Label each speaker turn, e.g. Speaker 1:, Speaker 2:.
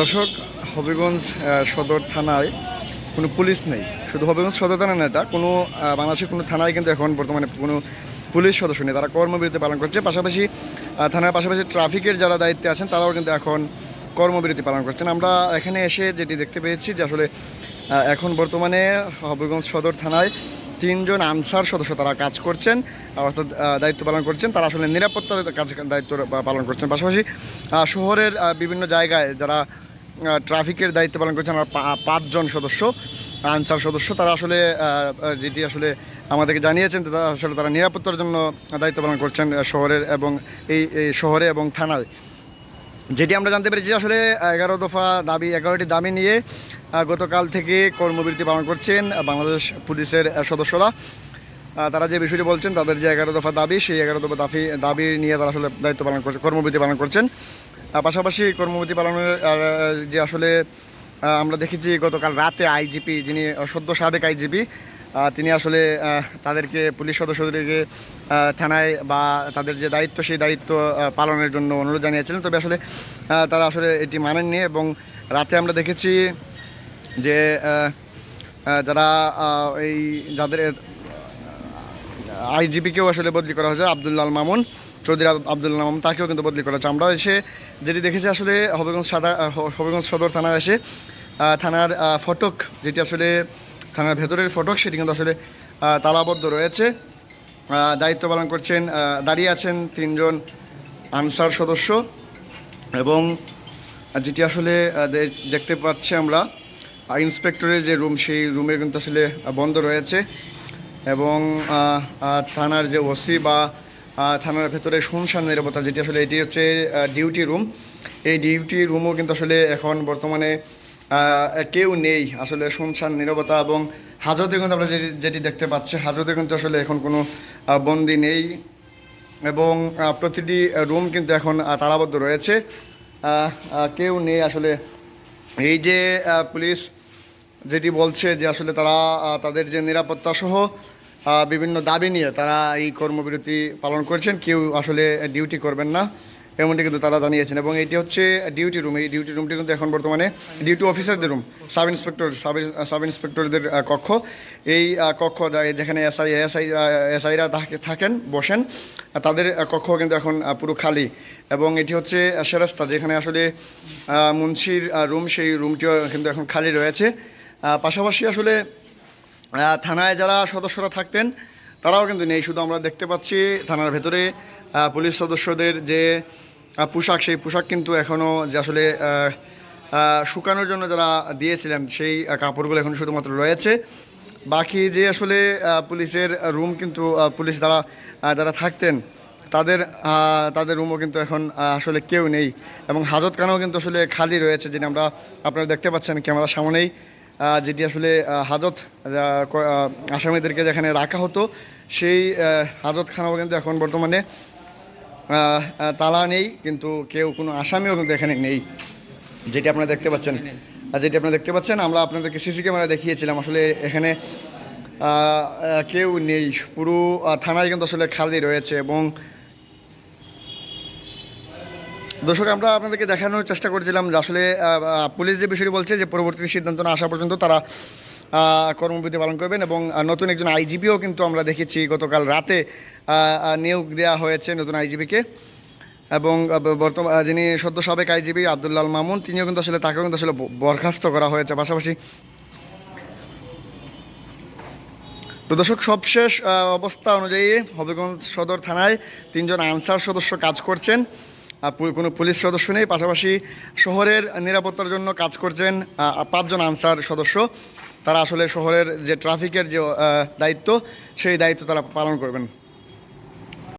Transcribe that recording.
Speaker 1: দর্শক, হবিগঞ্জ সদর থানায় কোনো পুলিশ নেই। শুধু হবিগঞ্জ সদর থানা নেই তা কোনো বাংলাদেশের কোনো থানায় কিন্তু এখন বর্তমানে কোনো পুলিশ সদস্য নেই। তারা কর্মবিরতি পালন করছে। পাশাপাশি থানার পাশাপাশি ট্রাফিকের যারা দায়িত্বে আছেন, তারাও কিন্তু এখন কর্মবিরতি পালন করছেন। আমরা এখানে এসে যেটি দেখতে পেয়েছি যে আসলে এখন বর্তমানে হবিগঞ্জ সদর থানায় তিনজন আনসার সদস্য তারা কাজ করছেন, অর্থাৎ দায়িত্ব পালন করছেন। তারা আসলে নিরাপত্তার কাজ, দায়িত্ব পালন করছেন। পাশাপাশি শহরের বিভিন্ন জায়গায় যারা ট্রাফিকের দায়িত্ব পালন করছেন আমরা পাঁচজন সদস্য আনসার সদস্য। তারা আসলে যেটি আসলে আমাদেরকে জানিয়েছেন তারা আসলে তারা নিরাপত্তার জন্য দায়িত্ব পালন করছেন শহরের এবং এই এই শহরে এবং থানায়। যেটি আমরা জানতে পেরেছি আসলে এগারো দফা দাবি, এগারোটি দাবি নিয়ে গতকাল থেকে কর্মবিরতি পালন করছেন বাংলাদেশ পুলিশের সদস্যরা। তারা যে বিষয়টি বলছেন, তাদের যে এগারো দফা দাবি, সেই এগারো দফা দাবি দাবি নিয়ে তারা আসলে দায়িত্ব পালন করছে কর্মবিরতি পালন করছেন। পাশাপাশি কর্মবিরতি পালনের যে আসলে আমরা দেখেছি গতকাল রাতে আইজিপি, যিনি সদ্য সাবেক আইজিপি তিনি আসলে তাদেরকে পুলিশ সদস্যদেরকে থানায় বা তাদের যে দায়িত্ব, সেই দায়িত্ব পালনের জন্য অনুরোধ জানিয়েছিলেন। তবে আসলে তারা আসলে এটি মানেননি এবং রাতে আমরা দেখেছি যে যারা এই যাদের আইজিপিকেও আসলে বদলি করা হয়েছে, আবদুল্লাল মামুন, চৌধুরী আব- আবদুল্লাহ মামুন, তাকেও কিন্তু বদলি করা হয়েছে। আমরা এসে যেটি দেখেছি আসলে হবিগঞ্জ সাদা হবিগঞ্জ সদর থানায় এসে থানার ফটক, যেটি আসলে থানার ভেতরের ফটক, সেটি কিন্তু আসলে তালাবদ্ধ রয়েছে। দায়িত্ব পালন করছেন দাঁড়িয়ে আছেন তিনজন আনসার সদস্য এবং যেটি আসলে দেখতে পাচ্ছি আমরা ইন্সপেক্টরের যে রুম, সেই রুমে কিন্তু আসলে বন্ধ রয়েছে। এবং থানার যে ওসি বা থানার ভেতরে শুনশান নিরাপত্তা যেটি আসলে এটি হচ্ছে ডিউটি রুম এই ডিউটি রুমও কিন্তু আসলে এখন বর্তমানে কেউ নেই আসলে শুনশান নিরাপত্তা এবং হাজতে কিন্তু আমরা যেটি যেটি দেখতে পাচ্ছি হাজতে কিন্তু আসলে এখন কোনো বন্দি নেই এবং প্রতিটি রুম কিন্তু এখন আহ, তালাবদ্ধ রয়েছে। কেউ নেই আসলে। এই যে পুলিশ যেটি বলছে যে আসলে তারা তাদের যে নিরাপত্তা সহ বিভিন্ন দাবি নিয়ে তারা এই কর্মবিরতি পালন করছেন। কেউ আসলে ডিউটি করবেন না, এমনটি কিন্তু তারা জানিয়েছেন। এবং এটি হচ্ছে ডিউটি রুম এই ডিউটি রুমটি কিন্তু এখন বর্তমানে ডিউটি অফিসারদের room sub inspector sub sub ইন্সপেক্টরদের কক্ষ। এই কক্ষ যেখানে এসআই এসআই এসআইরা থাকেন, বসেন, তাদের কক্ষ কিন্তু এখন পুরো খালি। এবং এটি হচ্ছে সেরাস্তা, যেখানে আসলে মুন্সির রুম সেই রুমটিও কিন্তু এখন খালি রয়েছে। পাশাপাশি আসলে থানায় যারা সদস্যরা থাকতেন, তারাও কিন্তু নেই। শুধু আমরা দেখতে পাচ্ছি থানার ভেতরে পুলিশ সদস্যদের যে পোশাক, সেই পোশাক কিন্তু এখনও যে আসলে শুকানোর জন্য যারা দিয়েছিলেন, সেই কাপড়গুলো এখন শুধুমাত্র রয়েছে। বাকি যে আসলে পুলিশের রুম কিন্তু পুলিশ যারা যারা থাকতেন, তাদের তাদের রুমও কিন্তু এখন আসলে কেউ নেই। এবং হাজতখানাও কিন্তু আসলে খালি রয়েছে যেটা আমরা আপনারা দেখতে পাচ্ছেন ক্যামেরার সামনেই। যেটি আসলে হাজত আসামিদেরকে যেখানে রাখা হতো সেই হাজতখানাও কিন্তু এখন বর্তমানে তালা নেই কিন্তু কেউ কোনো আসামিও কিন্তু এখানে নেই যেটি আপনারা দেখতে পাচ্ছেন। আর যেটি আপনারা দেখতে পাচ্ছেন আমরা আপনাদেরকে সিসি ক্যামেরা দেখিয়েছিলাম আসলে এখানে কেউ নেই। পুরো থানায় কিন্তু আসলে খালি রয়েছে এবং দর্শক, আমরা আপনাদেরকে দেখানোর চেষ্টা করছিলাম যে আসলে পুলিশ যে বিষয়টি বলছে যে পরবর্তী সিদ্ধান্ত না আসা পর্যন্ত তারা কর্মবিধি পালন করবেন এবং নতুন একজন আইজিপিও কিন্তু আমরা দেখেছি গতকাল রাতে নিয়োগ দেওয়া হয়েছে নতুন আইজিপিকে। এবং বর্তমান যিনি সদ্য সাবেক আইজিপি আবদুল্লাল মামুন, তিনিও কিন্তু আসলে, তাকেও কিন্তু আসলে বরখাস্ত করা হয়েছে। পাশাপাশি তো দর্শক, সবশেষ অবস্থা অনুযায়ী হবিগঞ্জ সদর থানায় তিনজন আনসার সদস্য কাজ করছেন। কোনো পুলিশ সদস্য নেই, পাশাপাশি শহরের নিরাপত্তার জন্য কাজ করছেন পাঁচজন আনসার সদস্য। তারা আসলে শহরের যে ট্রাফিকের যে দায়িত্ব, সেই দায়িত্ব তারা পালন করবেন।